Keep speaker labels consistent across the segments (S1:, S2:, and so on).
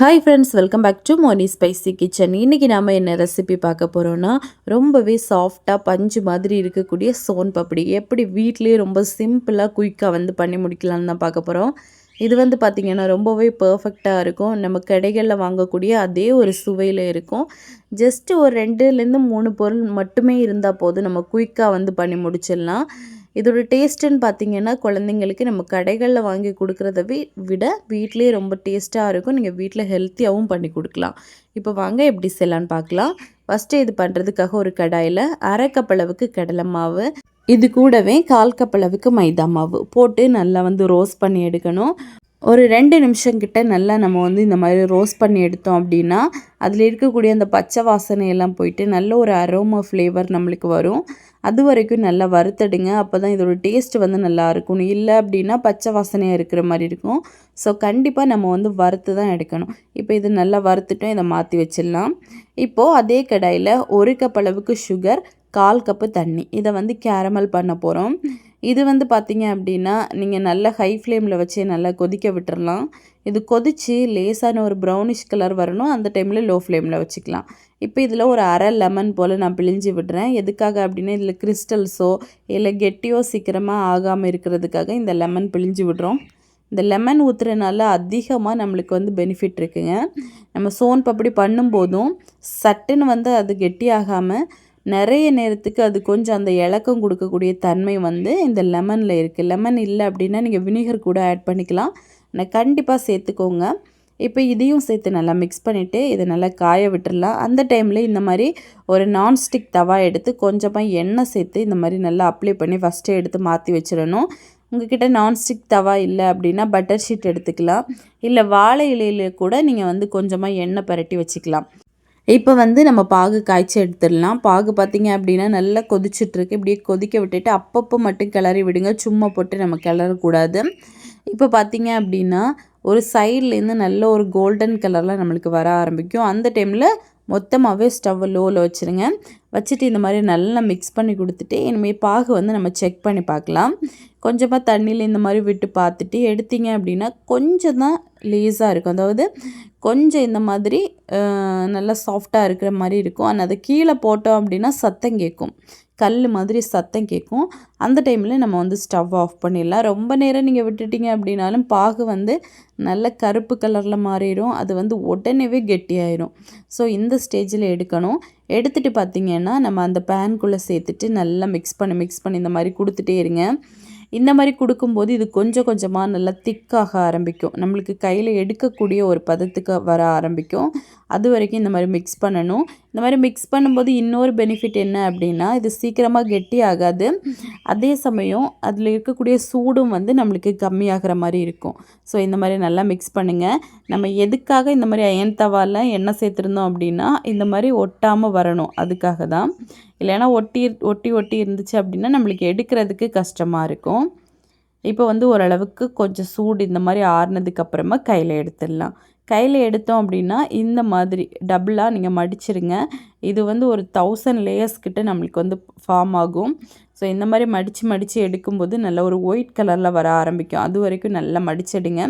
S1: Hi friends welcome back to Moni spicy kitchen இன்றைக்கி நாம் என்ன ரெசிபி பார்க்க போகிறோன்னா ரொம்பவே சாஃப்டாக பஞ்சு மாதிரி இருக்கக்கூடிய சோன் பப்படி. எப்படி வீட்லேயே ரொம்ப சிம்பிளாக குயிக்காக வந்து பண்ணி முடிக்கலாம்னு தான் பார்க்க போகிறோம் இது வந்து பார்த்திங்கன்னா ரொம்பவே பர்ஃபெக்டாக இருக்கும். நம்ம கடைகளில் வாங்கக்கூடிய அதே ஒரு சுவையில் இருக்கும். ஜஸ்ட்டு ஒரு ரெண்டுலேருந்து மூணு பொருள் மட்டுமே இருந்தால் போதும். நம்ம குயிக்காக வந்து பண்ணி முடிச்சிடலாம். இதோட டேஸ்ட்டுன்னு பார்த்தீங்கன்னா குழந்தைங்களுக்கு நம்ம கடைகளில் வாங்கி கொடுக்குறத விட வீட்டிலே ரொம்ப டேஸ்ட்டாக இருக்கும். நீங்கள் வீட்டில் ஹெல்த்தியாகவும் பண்ணி கொடுக்கலாம். இப்போ வாங்க எப்படி செய்யலான்னு பார்க்கலாம். ஃபஸ்ட்டு இது பண்ணுறதுக்காக ஒரு கடாயில் அரை அளவுக்கு கடலை மாவு இது கூடவே கால் கப்பளவுக்கு மைதா மாவு போட்டு நல்லா வந்து ரோஸ்ட் பண்ணி எடுக்கணும். ஒரு ரெண்டு நிமிஷங்கிட்ட நல்லா நம்ம வந்து இந்த மாதிரி ரோஸ்ட் பண்ணி எடுத்தோம் அப்படின்னா அதில் இருக்கக்கூடிய அந்த பச்சை வாசனை எல்லாம் போயிட்டு நல்ல ஒரு அரோமா ஃப்ளேவர் நம்மளுக்கு வரும். அது வரைக்கும் நல்லா வறுத்தடுங்க. அப்போ தான் இதோட டேஸ்ட் வந்து நல்லா இருக்கும். இல்லை அப்படின்னா பச்சை வாசனையாக இருக்கிற மாதிரி இருக்கும். ஸோ கண்டிப்பாக நம்ம வந்து வறுத்து தான் எடுக்கணும். இப்போ இது நல்லா வறுத்துட்டோம். இதை மாற்றி வச்சிடலாம். இப்போது அதே கடாயில் ஒரு கப் அளவுக்கு சுகர் கால் கப்பு தண்ணி. இதை வந்து கேரமல் பண்ண போகிறோம் இது வந்து பார்த்திங்க அப்படின்னா நீங்கள் நல்லா ஹை ஃப்ளேமில் வச்சு நல்லா கொதிக்க விட்டுறலாம். இது கொதித்து லேசான ஒரு ப்ரௌனிஷ் கலர் வரணும். அந்த டைமில் லோ ஃப்ளேமில் வச்சுக்கலாம். இப்போ இதில் ஒரு அரை லெமன் போல் நான் பிழிஞ்சு விடுறேன். எதுக்காக அப்படின்னா இதில் கிறிஸ்டல்ஸோ இல்லை கெட்டியோ சீக்கிரமாக ஆகாமல் இருக்கிறதுக்காக இந்த லெமன் பிழிஞ்சு விடுறோம். இந்த லெமன் ஊற்றுறதுனால அதிகமாக நம்மளுக்கு வந்து பெனிஃபிட் இருக்குங்க. நம்ம சோன் பப்படி பண்ணும்போதும் சட்டுன்னு வந்து அது கெட்டியாகாமல் நிறைய நேரத்துக்கு அது கொஞ்சம் அந்த இலக்கம் கொடுக்கக்கூடிய தன்மை வந்து இந்த லெமனில் இருக்குது லெமன் இல்லை அப்படின்னா நீங்கள் வினிகர் கூட ஆட் பண்ணிக்கலாம். ஆனால் கண்டிப்பாக சேர்த்துக்கோங்க. இப்போ இதையும் சேர்த்து நல்லா மிக்ஸ் பண்ணிவிட்டு இதை நல்லா காய விட்டுடலாம் அந்த டைமில் இந்த மாதிரி ஒரு நான்ஸ்டிக் தவா எடுத்து கொஞ்சமாக எண்ணெய் சேர்த்து இந்த மாதிரி நல்லா அப்ளை பண்ணி ஃபஸ்ட்டே எடுத்து மாற்றி வச்சிடணும். உங்ககிட்ட நான்ஸ்டிக் தவா இல்லை அப்படின்னா பட்டர் ஷீட் எடுத்துக்கலாம். இல்லை வாழை இலையில கூட நீங்கள் வந்து கொஞ்சமாக எண்ணெய் பரட்டி வச்சுக்கலாம். இப்போ வந்து நம்ம பாகு காய்ச்சி எடுத்துடலாம். பாகு பார்த்தீங்க அப்படின்னா நல்லா கொதிச்சிட்ருக்கு. இப்படியே கொதிக்க விட்டுட்டு அப்பப்போ மட்டும் கிளறி விடுங்க. சும்மா போட்டு நம்ம கிளறக்கூடாது. இப்போ பார்த்திங்க அப்படின்னா ஒரு சைட்லேருந்து நல்ல ஒரு கோல்டன் கலரில் நம்மளுக்கு வர ஆரம்பிக்கும். அந்த டைமில் மொத்தமாகவே ஸ்டவ் லோவில் வச்சுருங்க. வச்சுட்டு இந்த மாதிரி நல்லா மிக்ஸ் பண்ணி கொடுத்துட்டு இனிமேல் பாகு வந்து நம்ம செக் பண்ணி பார்க்கலாம். கொஞ்சமாக தண்ணியில் இந்த மாதிரி விட்டு பார்த்துட்டு எடுத்தீங்க அப்படின்னா கொஞ்சம் தான் லேஸாக இருக்கும். அதாவது கொஞ்சம் இந்த மாதிரி நல்லா சாஃப்டாக இருக்கிற மாதிரி இருக்கும். ஆனால் அதை கீழே போட்டோம் அப்படின்னா சத்தம் கேட்கும். கல் மாதிரி சத்தம் கேட்கும் அந்த டைமில் நம்ம வந்து ஸ்டவ் ஆஃப் பண்ணிடலாம். ரொம்ப நேரம் நீங்கள் விட்டுட்டீங்க அப்படின்னாலும் பாகு வந்து நல்ல கருப்பு கலரில் மாறிடும். அது வந்து உடனேவே கெட்டியாயிரும். ஸோ இந்த ஸ்டேஜில் எடுக்கணும். எடுத்துகிட்டு பார்த்தீங்கன்னா நம்ம அந்த பேன்குள்ளே சேர்த்துட்டு நல்லா மிக்ஸ் பண்ணி மிக்ஸ் பண்ணி இந்த மாதிரி கொடுத்துட்டே இருங்க. இந்த மாதிரி கொடுக்கும்போது இது கொஞ்சம் கொஞ்சமாக நல்லா திக்காக ஆரம்பிக்கும். நம்மளுக்கு கையில் எடுக்கக்கூடிய ஒரு பதத்துக்கு வர ஆரம்பிக்கும். அது வரைக்கும் இந்த மாதிரி மிக்ஸ் பண்ணணும். இந்த மாதிரி மிக்ஸ் பண்ணும்போது இன்னொரு பெனிஃபிட் என்ன அப்படின்னா இது சீக்கிரமாக கெட்டி ஆகாது அதே சமயம் அதில் இருக்கக்கூடிய சூடும் வந்து நம்மளுக்கு கம்மியாகிற மாதிரி இருக்கும். ஸோ இந்த மாதிரி நல்லா மிக்ஸ் பண்ணுங்கள் நம்ம எதுக்காக இந்த மாதிரி அயன் தவாவில் எண்ணெய் சேர்த்துருந்தோம் அப்படின்னா இந்த மாதிரி ஒட்டாமல் வரணும். அதுக்காக தான் இல்லைன்னா ஒட்டி ஒட்டி ஒட்டி இருந்துச்சு அப்படின்னா நம்மளுக்கு எடுக்கிறதுக்கு கஷ்டமாக இருக்கும். இப்போ வந்து ஓரளவுக்கு கொஞ்சம் சூடு இந்த மாதிரி ஆறுனதுக்கு அப்புறமா கையில் எடுத்துடலாம். கையில் எடுத்தோம் அப்படின்னா இந்த மாதிரி டபுளாக நீங்கள் மடிச்சிருங்க. இது வந்து ஒரு தௌசண்ட் லேயர்ஸ் கிட்ட நம்மளுக்கு வந்து ஃபார்ம் ஆகும். ஸோ இந்த மாதிரி மடித்து மடித்து எடுக்கும்போது நல்ல ஒரு ஒயிட் கலரில் வர ஆரம்பிக்கும். அது வரைக்கும் நல்லா மடிச்சிடுங்க.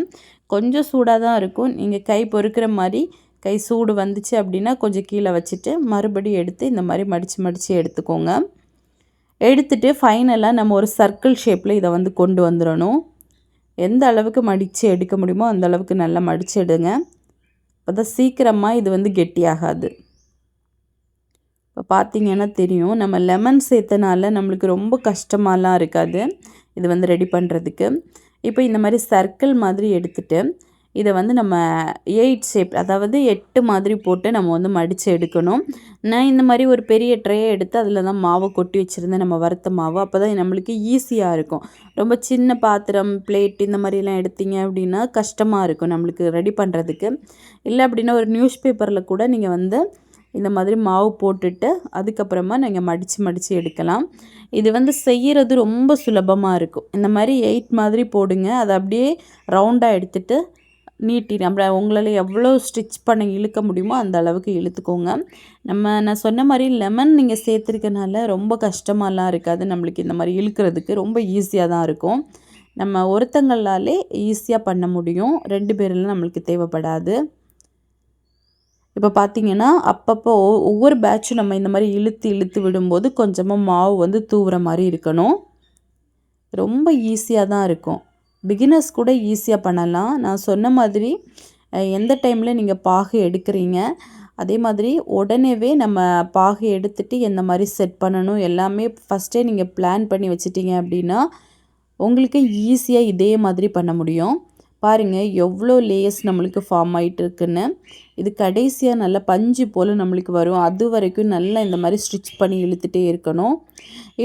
S1: கொஞ்சம் சூடாக தான் இருக்கும். நீங்கள் கை பொறுக்கிற மாதிரி கை சூடு வந்துச்சு அப்படின்னா கொஞ்சம் கீழே வச்சுட்டு மறுபடியும் எடுத்து இந்த மாதிரி மடித்து மடித்து எடுத்துக்கோங்க. எடுத்துட்டு ஃபைனலாக நம்ம ஒரு சர்க்கிள் ஷேப்பில் இதை வந்து கொண்டு வந்துடணும். எந்த அளவுக்கு மடித்து எடுக்க முடியுமோ அந்த அளவுக்கு நல்லா மடித்து எடுங்க. அப்போ தான் சீக்கிரமாக இது வந்து கெட்டியாகாது. இப்போ பார்த்தீங்கன்னா தெரியும் நம்ம லெமன் சேர்த்தனால நம்மளுக்கு ரொம்ப கஷ்டமாலாம் இருக்காது. இது வந்து ரெடி பண்ணுறதுக்கு இப்போ இந்த மாதிரி சர்க்கிள் மாதிரி எடுத்துகிட்டு இதை வந்து நம்ம எயிட் ஷேப் அதாவது எட்டு மாதிரி போட்டு நம்ம வந்து மடித்து எடுக்கணும். நான் இந்த மாதிரி ஒரு பெரிய ட்ரையை எடுத்து அதில் தான் மாவை கொட்டி வச்சுருந்தேன். நம்ம வறுத்த மாவு. அப்போ தான் நம்மளுக்கு ஈஸியாக இருக்கும். ரொம்ப சின்ன பாத்திரம் பிளேட் இந்த மாதிரிலாம் எடுத்தீங்க அப்படின்னா கஷ்டமாக இருக்கும் நம்மளுக்கு ரெடி பண்ணுறதுக்கு இல்லை அப்படின்னா ஒரு நியூஸ் பேப்பரில் கூட நீங்கள் வந்து இந்த மாதிரி மாவு போட்டுட்டு அதுக்கப்புறமா நீங்கள் மடித்து மடித்து எடுக்கலாம். இது வந்து செய்கிறது ரொம்ப சுலபமாக இருக்கும். இந்த மாதிரி எயிட் மாதிரி போடுங்க. அதை அப்படியே ரவுண்டாக எடுத்துகிட்டு நீட்டி நம்மளை உங்களால் எவ்வளோ ஸ்டிச் பண்ண இழுக்க முடியுமோ அந்த அளவுக்கு இழுத்துக்கோங்க. நம்ம நான் சொன்ன மாதிரி லெமன் நீங்கள் சேர்த்துருக்கனால ரொம்ப கஷ்டமாலாம் இருக்காது. நம்மளுக்கு இந்த மாதிரி இழுக்கிறதுக்கு ரொம்ப ஈஸியாக தான் இருக்கும். நம்ம ஒருத்தங்களாலே ஈஸியாக பண்ண முடியும். ரெண்டு பேரில் நம்மளுக்கு தேவைப்படாது. இப்போ பார்த்தீங்கன்னா அப்பப்போ ஒவ்வொரு பேட்சும் நம்ம இந்த மாதிரி இழுத்து இழுத்து விடும்போது கொஞ்சமாக மாவு வந்து தூவுற மாதிரி இருக்கணும். ரொம்ப ஈஸியாக தான் இருக்கும். பிகினர்ஸ் கூட ஈஸியாக பண்ணலாம். நான் சொன்ன மாதிரி எந்த டைமில் நீங்கள் பாகு எடுக்கிறீங்க அதே மாதிரி உடனேவே நம்ம பாகு எடுத்துட்டு எந்த மாதிரி செட் பண்ணணும் எல்லாமே ஃபஸ்ட்டே நீங்கள் பிளான் பண்ணி வச்சிட்டீங்க அப்படின்னா உங்களுக்கு ஈஸியாக இதே மாதிரி பண்ண முடியும். பாருங்கள் எவ்வளோ லேயர்ஸ் நம்மளுக்கு ஃபார்ம் ஆகிட்டு இருக்குன்னு. இது கடைசியாக நல்லா பஞ்சு போல் நம்மளுக்கு வரும். அது வரைக்கும் நல்லா இந்த மாதிரி ஸ்டிச் பண்ணி இழுத்துட்டே இருக்கணும்.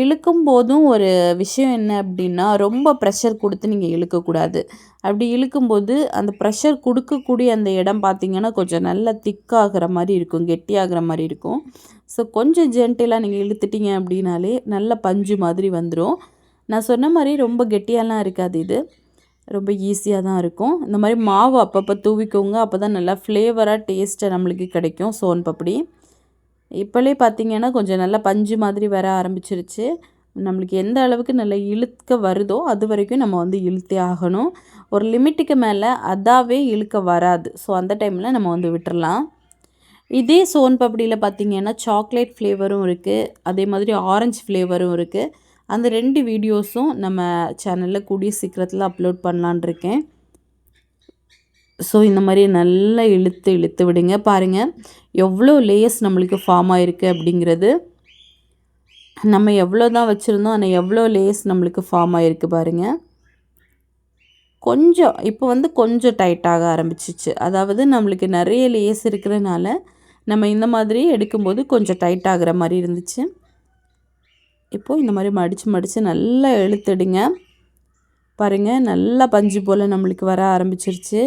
S1: இழுக்கும் போதும் ஒரு விஷயம் என்ன அப்படின்னா ரொம்ப ப்ரெஷர் கொடுத்து நீங்கள் இழுக்கக்கூடாது. அப்படி இழுக்கும்போது அந்த ப்ரெஷர் கொடுக்கக்கூடிய அந்த இடம் பார்த்தீங்கன்னா கொஞ்சம் நல்லா திக்காகிற மாதிரி இருக்கும் கெட்டியாகிற மாதிரி இருக்கும். ஸோ கொஞ்சம் ஜென்டிலாக நீங்கள் இழுத்துட்டீங்க அப்படின்னாலே நல்ல பஞ்சு மாதிரி வந்துடும் நான் சொன்ன மாதிரி ரொம்ப கெட்டியாலாம் இருக்காது இது. ரொம்ப ஈஸியாக தான் இருக்கும். இந்த மாதிரி மாவு அப்பப்போ தூவிக்கோங்க. அப்போ தான் நல்லா ஃப்ளேவராக டேஸ்ட்டாக நம்மளுக்கு கிடைக்கும் சோன் பப்படி. இப்போலே பார்த்தீங்கன்னா கொஞ்சம் நல்லா பஞ்சு மாதிரி வர ஆரம்பிச்சிருச்சு. நம்மளுக்கு எந்த அளவுக்கு நல்லா இழுக்க வருதோ அது வரைக்கும் நம்ம வந்து இழுத்தே ஆகணும். ஒரு லிமிட்டுக்கு மேலே அதாவே இழுக்க வராது. ஸோ அந்த டைமில் நம்ம வந்து விட்டுறலாம். இதே சோன் பப்படியில் பார்த்திங்கன்னா சாக்லேட் ஃப்ளேவரும் இருக்குது அதே மாதிரி ஆரஞ்சு ஃப்ளேவரும் இருக்குது அந்த ரெண்டு வீடியோஸும் நம்ம சேனலில் கூடிய சீக்கிரத்தில் அப்லோட் பண்ணலான் இருக்கேன் ஸோ இந்த மாதிரி நல்லா இழுத்து இழுத்து விடுங்க. பாருங்கள் எவ்வளோ லேயர்ஸ் நம்மளுக்கு ஃபார்ம் ஆகிருக்கு அப்படிங்கிறது. நம்ம எவ்வளோ தான் வச்சுருந்தோம் ஆனால் எவ்வளோ லேயர்ஸ் நம்மளுக்கு ஃபார்ம் ஆகிருக்கு பாருங்கள் கொஞ்சம் இப்போ வந்து கொஞ்சம் டைட்டாக ஆரம்பிச்சிச்சு. அதாவது நம்மளுக்கு நிறைய லேயர்ஸ் இருக்கிறனால நம்ம இந்த மாதிரி எடுக்கும்போது கொஞ்சம் டைட் ஆகிற மாதிரி இருந்துச்சு. இப்போது இந்த மாதிரி மடித்து மடித்து நல்லா இழுத்துடுங்க. பாருங்கள் நல்லா பஞ்சு போல் நம்மளுக்கு வர ஆரம்பிச்சிருச்சு.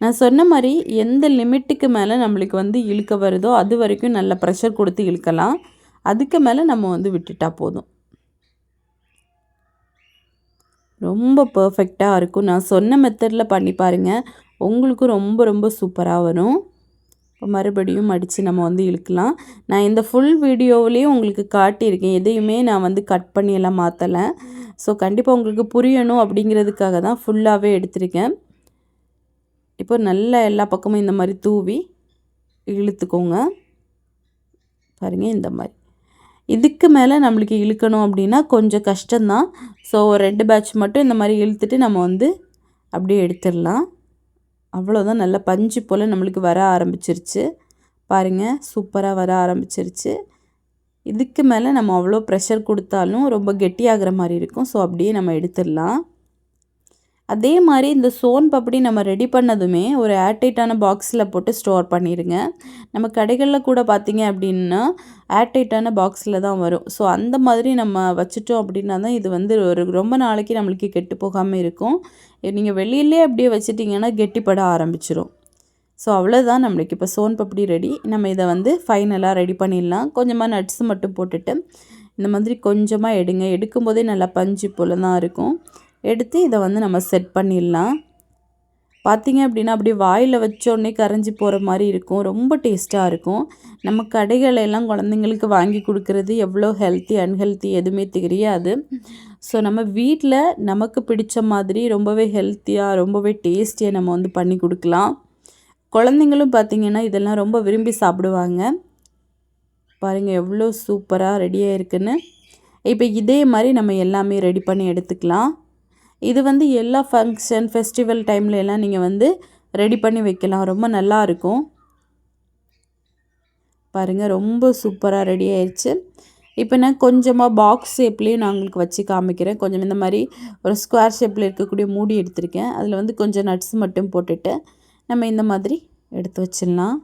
S1: நான் சொன்ன மாதிரி எந்த லிமிட்டுக்கு மேலே நம்மளுக்கு வந்து இழுக்க வருதோ அது வரைக்கும் நல்ல ப்ரெஷர் கொடுத்து இழுக்கலாம். அதுக்கு மேலே நம்ம வந்து விட்டுட்டா போதும். ரொம்ப பர்ஃபெக்டாக இருக்கும். நான் சொன்ன மெத்தடில் பண்ணி பாருங்கள் உங்களுக்கும் ரொம்ப ரொம்ப சூப்பராக வரும். இப்போ மறுபடியும் மடித்து நம்ம வந்து இழுக்கலாம். நான் இந்த ஃபுல் வீடியோவிலையும் உங்களுக்கு காட்டியிருக்கேன். எதையுமே நான் வந்து கட் பண்ணியெல்லாம் மாற்றலை ஸோ கண்டிப்பாக உங்களுக்கு புரியணும் அப்படிங்கிறதுக்காக தான் ஃபுல்லாகவே எடுத்திருக்கேன். இப்போ நல்லா எல்லா பக்கமும் இந்த மாதிரி தூவி இழுத்துக்கோங்க. பாருங்கள் இந்த மாதிரி. இதுக்கு மேலே நம்மளுக்கு இழுக்கணும் அப்படின்னா கொஞ்சம் கஷ்டம்தான். ஸோ ரெண்டு பேட்ச் மட்டும் இந்த மாதிரி இழுத்துட்டு நம்ம வந்து அப்படியே எடுத்துடலாம். அவ்வளோதான் நல்லா பஞ்சு போல் நம்மளுக்கு வர ஆரம்பிச்சிருச்சு. பாருங்கள் சூப்பராக வர ஆரம்பிச்சிருச்சு. இதுக்கு மேலே நம்ம அவ்வளோ ப்ரெஷர் கொடுத்தாலும் ரொம்ப கெட்டியாகிற மாதிரி இருக்கும். ஸோ அப்படியே நம்ம எடுத்துடலாம். அதே மாதிரி இந்த சோன் பப்படி நம்ம ரெடி பண்ணதுமே ஒரு ஏர்டைட்டான பாக்ஸில் போட்டு ஸ்டோர் பண்ணிடுங்க நம்ம கடைகளில் கூட பார்த்திங்க அப்படின்னா ஏர்டைட்டான பாக்ஸில் தான் வரும். ஸோ அந்த மாதிரி நம்ம வச்சுட்டோம் அப்படின்னா தான் இது வந்து ஒரு ரொம்ப நாளைக்கு நம்மளுக்கு கெட்டு போகாமல் இருக்கும். நீங்கள் வெளியிலே அப்படியே வச்சிட்டிங்கன்னா கெட்டிப்பட ஆரம்பிச்சிடும் ஸோ அவ்வளோதான் நம்மளுக்கு. இப்போ சோன் பப்படி ரெடி நம்ம இதை வந்து ஃபைனலாக ரெடி பண்ணிடலாம். கொஞ்சமாக நட்ஸ் மட்டும் போட்டுட்டு இந்த மாதிரி கொஞ்சமாக எடுங்க. எடுக்கும்போதே நல்லா பஞ்சு போல் தான் இருக்கும். எடுத்து இதை வந்து நம்ம செட் பண்ணிடலாம். பார்த்தீங்க அப்படின்னா அப்படியே வாயில் வச்சோடனே கரைஞ்சி போகிற மாதிரி இருக்கும். ரொம்ப டேஸ்ட்டாக இருக்கும். நம்ம கடைகளெல்லாம் குழந்தைங்களுக்கு வாங்கி கொடுக்கறது எவ்வளோ ஹெல்த்தி அன்ஹெல்த்தி எதுவுமே தெரியாது. ஸோ நம்ம வீட்டில் நமக்கு பிடிச்ச மாதிரி ரொம்பவே ஹெல்த்தியாக ரொம்பவே டேஸ்டியாக நம்ம வந்து பண்ணி கொடுக்கலாம். குழந்தைங்களும் பார்த்திங்கன்னா இதெல்லாம் ரொம்ப விரும்பி சாப்பிடுவாங்க. பாருங்கள் எவ்வளோ சூப்பராக ரெடியாக இருக்குன்னு. இப்போ இதே மாதிரி நம்ம எல்லாமே ரெடி பண்ணி எடுத்துக்கலாம். இது வந்து எல்லா ஃபங்க்ஷன் ஃபெஸ்டிவல் டைம்ல எல்லாம் நீங்கள் வந்து ரெடி பண்ணி வைக்கலாம். ரொம்ப நல்லா இருக்கும். பாருங்கள் ரொம்ப சூப்பராக ரெடி ஆயிடுச்சு இப்போ நான் கொஞ்சமாக பாக்ஸ் ஷேப்லேயும் நான் உங்களுக்கு வச்சு காமிக்கிறேன். கொஞ்சம் இந்த மாதிரி ஒரு ஸ்கொயர் ஷேப்பில் இருக்கக்கூடிய மூடி எடுத்திருக்கேன். அதில் வந்து கொஞ்சம் நட்ஸ் மட்டும் போட்டுட்டு நம்ம இந்த மாதிரி எடுத்து வச்சிடலாம்.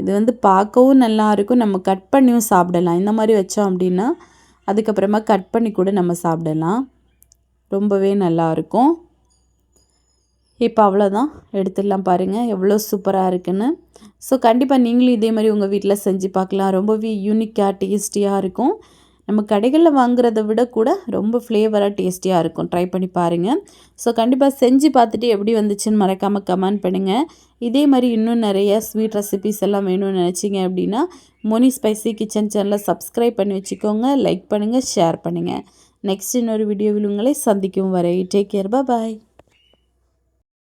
S1: இது வந்து பார்க்கவும் நல்லா இருக்கும். நம்ம கட் பண்ணியும் சாப்பிடலாம். இந்த மாதிரி வச்சோம் அப்படின்னா அதுக்கப்புறமா கட் பண்ணி கூட நம்ம சாப்பிடலாம். ரொம்பவே நல்லா இருக்கும் இப்போ அவ்வளோதான். எடுத்துடலாம் பாருங்கள் எவ்வளோ சூப்பராக இருக்குன்னு. ஸோ கண்டிப்பாக நீங்களும் இதே மாதிரி உங்கள் வீட்டில் செஞ்சு பார்க்கலாம். ரொம்பவே யூனிக்காக டேஸ்டியாக இருக்கும். நம்ம கடைகளில் வாங்குறத விட கூட ரொம்ப ஃப்ளேவராக டேஸ்டியாக இருக்கும். ட்ரை பண்ணி பாருங்கள் ஸோ கண்டிப்பாக செஞ்சு பார்த்துட்டு எப்படி வந்துச்சுன்னு மறக்காமல் கமெண்ட் பண்ணுங்கள் இதே மாதிரி இன்னும் நிறைய ஸ்வீட் ரெசிபிஸ் எல்லாம் வேணும்னு நினச்சிங்க அப்படின்னா மோனி ஸ்பைசி கிச்சன் சேனலை சப்ஸ்கிரைப் பண்ணி வச்சுக்கோங்க. லைக் பண்ணுங்கள் ஷேர் பண்ணுங்கள் നെക്സ്റ്റ് ഇന്നൊരു വീഡിയോയിൽ നിങ്ങളെ സന്ധിക്കും. വരെ ടേക്ക് കെയർ ബൈ